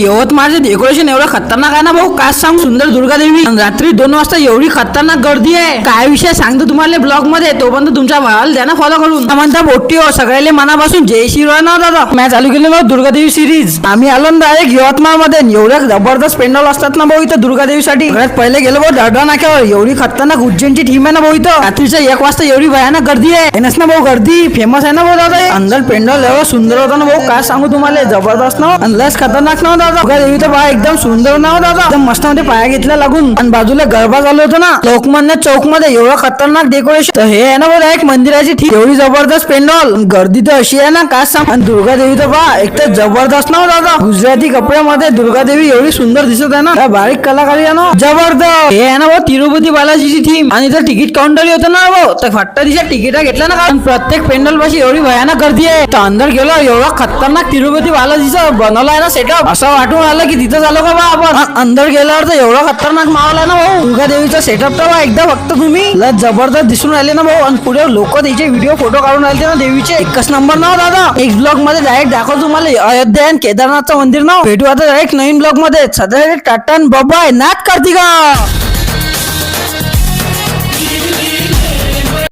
यवतमाळचं decoration एवढं खतरनाक आहे ना भाऊ? काय सांग? सुंदर दुर्गा देवी रात्री दोन वाजता एवढी खतरनाक गर्दी आहे. काय विषय सांगतो तुम्हाला ब्लॉगमध्ये तोपर्यंत तुमच्या भावाला द्या ना फॉलो करून. म्हणता मोठी हो सगळ्याले मनापासून जय शिवराय ना दादा. मॅच चालू केली आहोत दुर्गा देवी सिरीज आम्ही आलो ना डायरेक्ट यवतमाळमध्ये एवढ्या जबरदस्त पेंडॉल असतात ना भाऊ इथं दुर्गा देवीसाठी पहिले गेलो भाऊ दर्डा नाक्यावर. एवढी खतरनाक उज्जैनची टीम आहे ना भाऊ इथं. रात्रीच्या एक वाजता एवढी भयानक गर्दी आहे. आहे ना भाऊ गर्दी. फेमस आहे ना भाऊ दादा अंदर पेंडॉल एवढं सुंदर होता ना भाऊ. काय सांगू तुम्हाला? जबरदस्त ना. अंदाज लस खतरनाक ना. हो दादा. दुर्गा देवी एकदम सुंदर ना हो दादा. एकदम मस्त मध्ये पाया घेतल्या लागून. आणि बाजूला गरबा झालो होतो ना लोकमान्य चौकमध्ये एवढं खतरनाक डेकोरेशन तर हे आहे ना बघा एक मंदिराची ठीक. एवढी जबरदस्त पेंडॉल. गर्दी तर अशी आहे ना काय सांग. आणि दुर्गा देवी तर बा एक तर जबरदस्त नाव दादा. गुजराती कपड्यामध्ये दुर्गा देवी एवढी सुंदर दिसत आहे ना. बारीक कलाकारी आहे ना. जबरदस्त. हे आहे ना भाऊ तिरुपती बालाजीची थीम आणि जर तिकीट काउंटर होतं ना भाऊ तर फट्ट दिशा तिकीट घेतलं ना कारण प्रत्येक पेंडॉल पाशी एवढी भयानक गर्दी आहे. तर अंदर गेलो एवढा खतरनाक तिरुपती बालाजीचं बनवलं आहे ना सेटअप असं आठवण आलं की तिथं झालो का बा आपण? अंदर गेल्यावर तर एवढा खतरनाक मावला ना भाऊ. दुर्गा देवीचा सेटअप तर बा एकदा फक्त तुम्ही. लस जबरदस्त दिसून राहिले ना भाऊ. आणि पुढे लोक त्याचे व्हिडिओ फोटो काढून राहिले ना देवीचे. एकच नंबर ना हो दादा. एक ब्लॉगमध्ये डायरेक्ट दाखव तुम्हाला. अयोध्या आणि केदारनाथचं मंदिर ना हो. भेटू आता डायरेक्ट नवीन ब्लॉगमध्ये. सध्या टाटा बाबाय नाथ कार्तिका